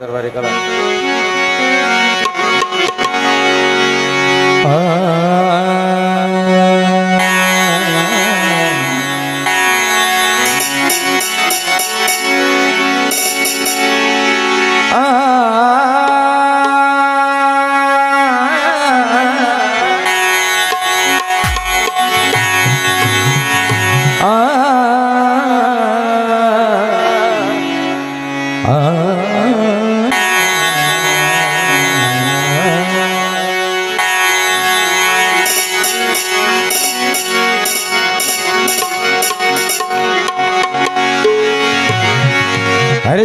दरबारी कला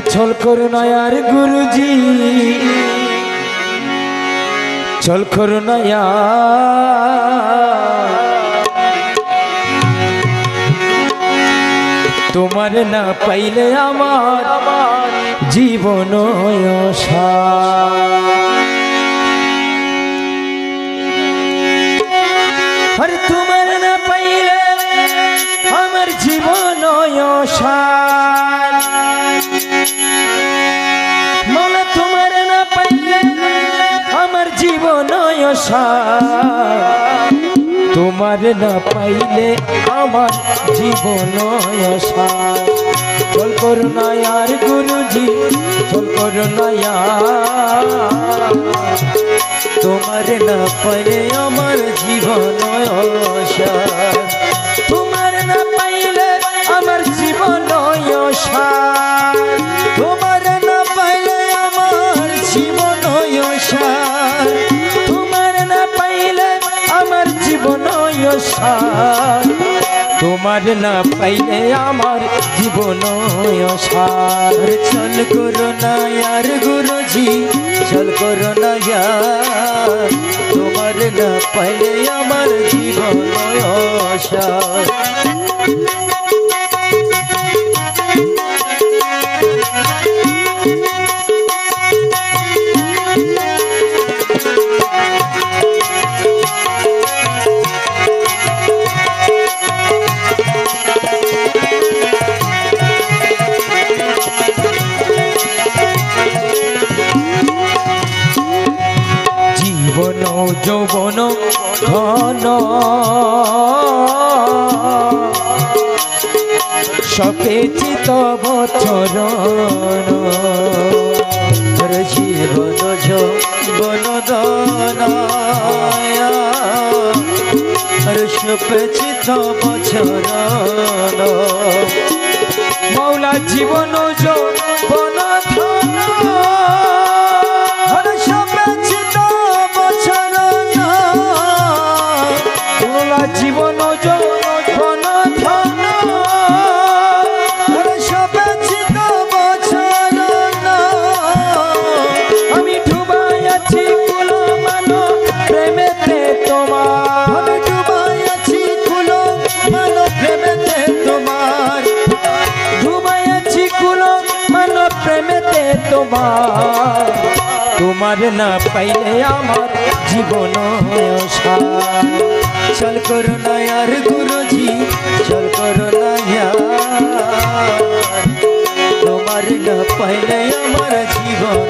ছল করুণা আর গুরুজি। ছল করুণা তোমার না পাইলে আমার জীবন আরে তোমার না পাইলে আমার জীবন চল করুণা আর গুরুজি, চল করুণা তোমার না পাইলে আমার জীবন তোমার না পাইলে আমার জীবন তোমার জীবন তোমার না পাইলে আমার জীবন সার চল করো না আর গুরুজি, চল করো না তোমার না পাইলে আমার জীবন সার যৌবন ঘন। সপেছি তব চরণ জীবন যৌবন দনায়া সপেছি তব চরণ মৌলা জীবন যৌবন ধন প্রেমেতে তোমার। তোমার না পাইলে আমার জীবন চল করো না আর গুরুজি, চল করো না তোমার না পাইলে আমার জীবন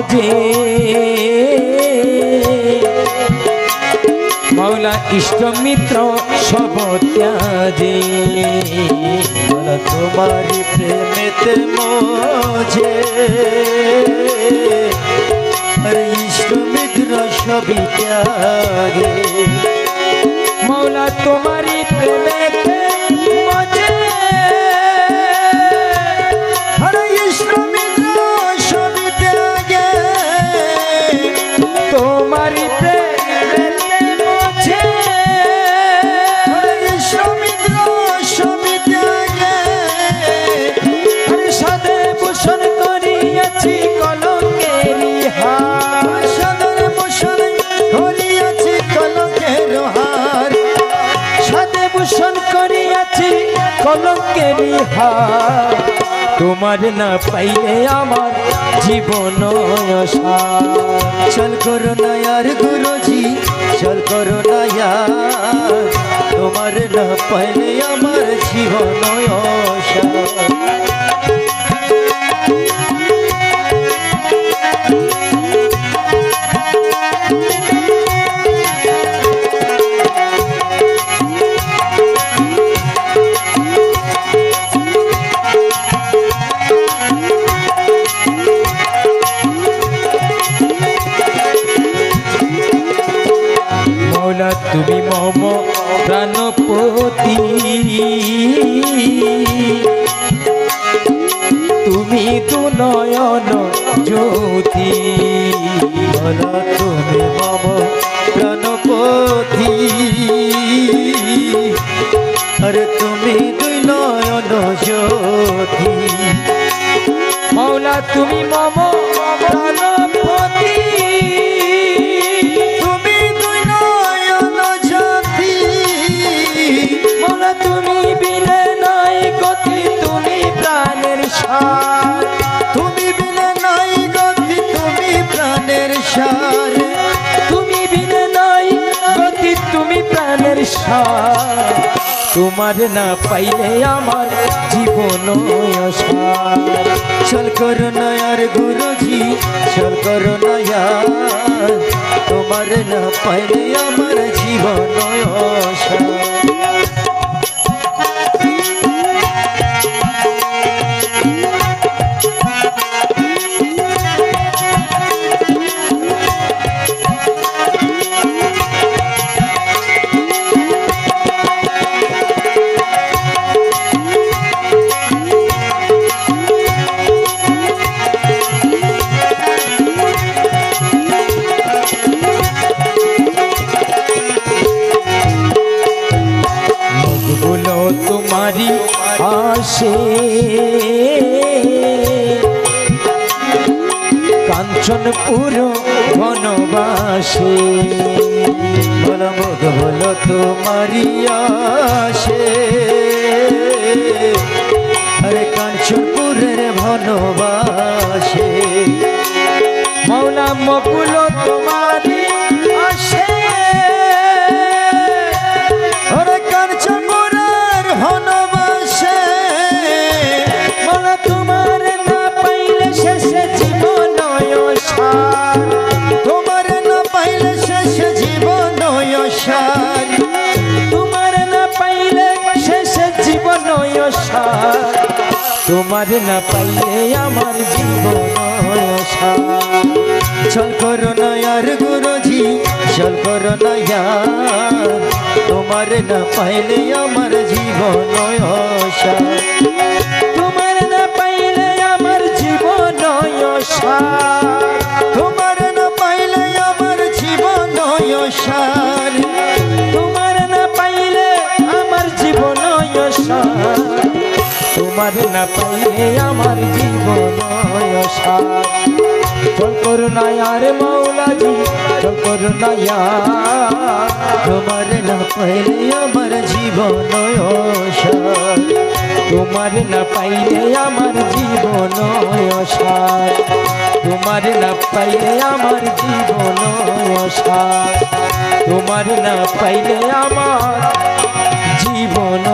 মজে মৌলা ইষ্ট মিত্র সব ত্যাজে তোমারি প্রেমেতে মজে। আরে ইষ্ট মিত্র সবই ত্যাগে মৌলা তোমারি প্রেমেতে তোমার না পাইলে আমার জীবন চল করো না আর গুরুজি, চল করো না তোমার না পাইলে আমার জীবন তুমি মম প্রাণপতি। তুমি তু নয়ন জ্যোতি। তুমি মম প্রাণপতি। আরে তুমি দুই নয়ন জ্যোতি। মৌলা তুমি মম তোমার না পাইলে আমার জীবন চল করো নয়ার গুরুজি চল করো নয়ার। তোমার না পাইলে আমার জীবন কাঞ্চনপুর বনবাসে। বল মুখ বলো তোমারি আসে আরে কাঞ্চনপুরের বনবাসে। মৌলা মকুল তোমারি তোমার না পাইলে আমার জীবন চল করো নয়ার গুরুজি, চল করো নয়া তোমার না পাইলে আমার জীবন তোমার না পাইলে আমার জীবন তোমার না পাইলে আমার জীবন তোমার তোমার না পাইলে আমার জীবন চকর নয়ার না আর মাওলাজি তোমার না পাইলে আমার জীবন তোমার না পাইলে আমার জীবন তোমার না পাইলে আমার জীবন তোমার না পাইলে আমার জীবন